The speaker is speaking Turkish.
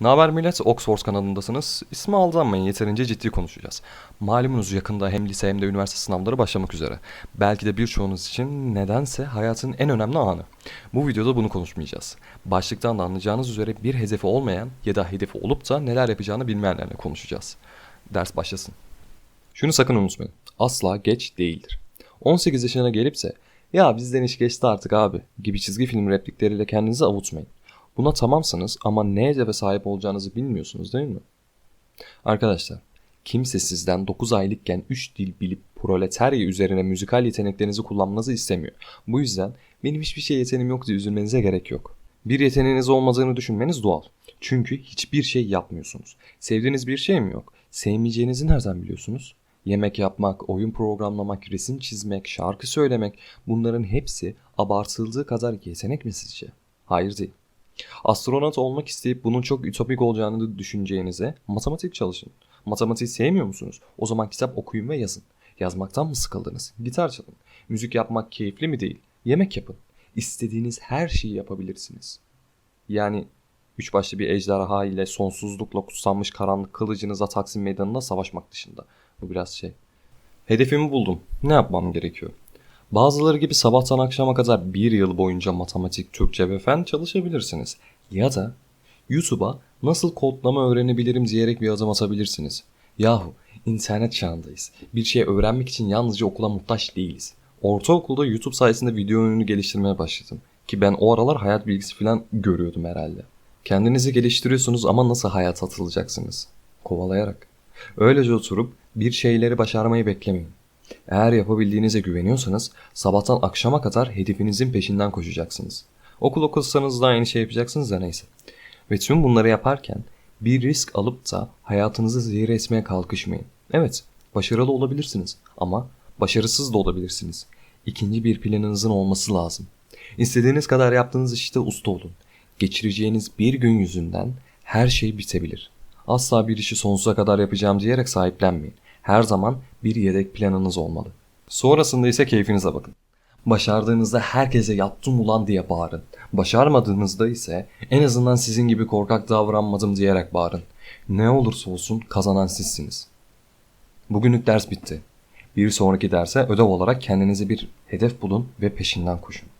Naber millet? Oxford kanalındasınız. İsmi aldanmayın yeterince ciddi konuşacağız. Malumunuz yakında hem lise hem de üniversite sınavları başlamak üzere. Belki de birçoğunuz için nedense hayatın en önemli anı. Bu videoda bunu konuşmayacağız. Başlıktan da anlayacağınız üzere bir hedefi olmayan ya da hedefi olup da neler yapacağını bilmeyenlerle konuşacağız. Ders başlasın. Şunu sakın unutmayın. Asla geç değildir. 18 yaşına gelipse ya bizden iş geçti artık abi gibi çizgi film replikleriyle kendinizi avutmayın. Buna tamamsınız ama ne hedefe sahip olacağınızı bilmiyorsunuz değil mi? Arkadaşlar, kimse sizden 9 aylıkken 3 dil bilip proletarya üzerine müzikal yeteneklerinizi kullanmanızı istemiyor. Bu yüzden benim hiçbir şey yeteneğim yok diye üzülmenize gerek yok. Bir yeteneğiniz olmadığını düşünmeniz doğal. Çünkü hiçbir şey yapmıyorsunuz. Sevdiğiniz bir şey mi yok? Sevmeyeceğinizi nereden biliyorsunuz? Yemek yapmak, oyun programlamak, resim çizmek, şarkı söylemek bunların hepsi abartıldığı kadar yetenek mi sizce? Hayır değil. Astronot olmak isteyip bunun çok ütopik olacağını düşüneceğinize matematik çalışın. Matematiği sevmiyor musunuz? O zaman kitap okuyun ve yazın. Yazmaktan mı sıkıldınız? Gitar çalın. Müzik yapmak keyifli mi değil? Yemek yapın. İstediğiniz her şeyi yapabilirsiniz. Yani üç başlı bir ejderha ile sonsuzlukla kutsanmış karanlık kılıcınıza Taksim Meydanı'nda savaşmak dışında. Bu biraz şey. Hedefimi buldum. Ne yapmam gerekiyor? Bazıları gibi sabahtan akşama kadar bir yıl boyunca matematik, Türkçe ve fen çalışabilirsiniz. Ya da YouTube'a nasıl kodlama öğrenebilirim diyerek bir adım atabilirsiniz. Yahu internet çağındayız. Bir şey öğrenmek için yalnızca okula muhtaç değiliz. Ortaokulda YouTube sayesinde video oyunu geliştirmeye başladım. Ki ben o aralar hayat bilgisi falan görüyordum herhalde. Kendinizi geliştiriyorsunuz ama nasıl hayat atılacaksınız? Kovalayarak. Öylece oturup bir şeyleri başarmayı beklemeyin. Eğer yapabildiğinize güveniyorsanız sabahtan akşama kadar hedefinizin peşinden koşacaksınız. Okul okursanız da aynı şey yapacaksınız da neyse. Ve tüm bunları yaparken bir risk alıp da hayatınızı zehir etmeye kalkışmayın. Evet, başarılı olabilirsiniz ama başarısız da olabilirsiniz. İkinci bir planınızın olması lazım. İstediğiniz kadar yaptığınız işte usta olun. Geçireceğiniz bir gün yüzünden her şey bitebilir. Asla bir işi sonsuza kadar yapacağım diyerek sahiplenmeyin. Her zaman bir yedek planınız olmalı. Sonrasında ise keyfinize bakın. Başardığınızda herkese yaptım ulan diye bağırın. Başarmadığınızda ise en azından sizin gibi korkak davranmadım diyerek bağırın. Ne olursa olsun kazanan sizsiniz. Bugünlük ders bitti. Bir sonraki derse ödev olarak kendinize bir hedef bulun ve peşinden koşun.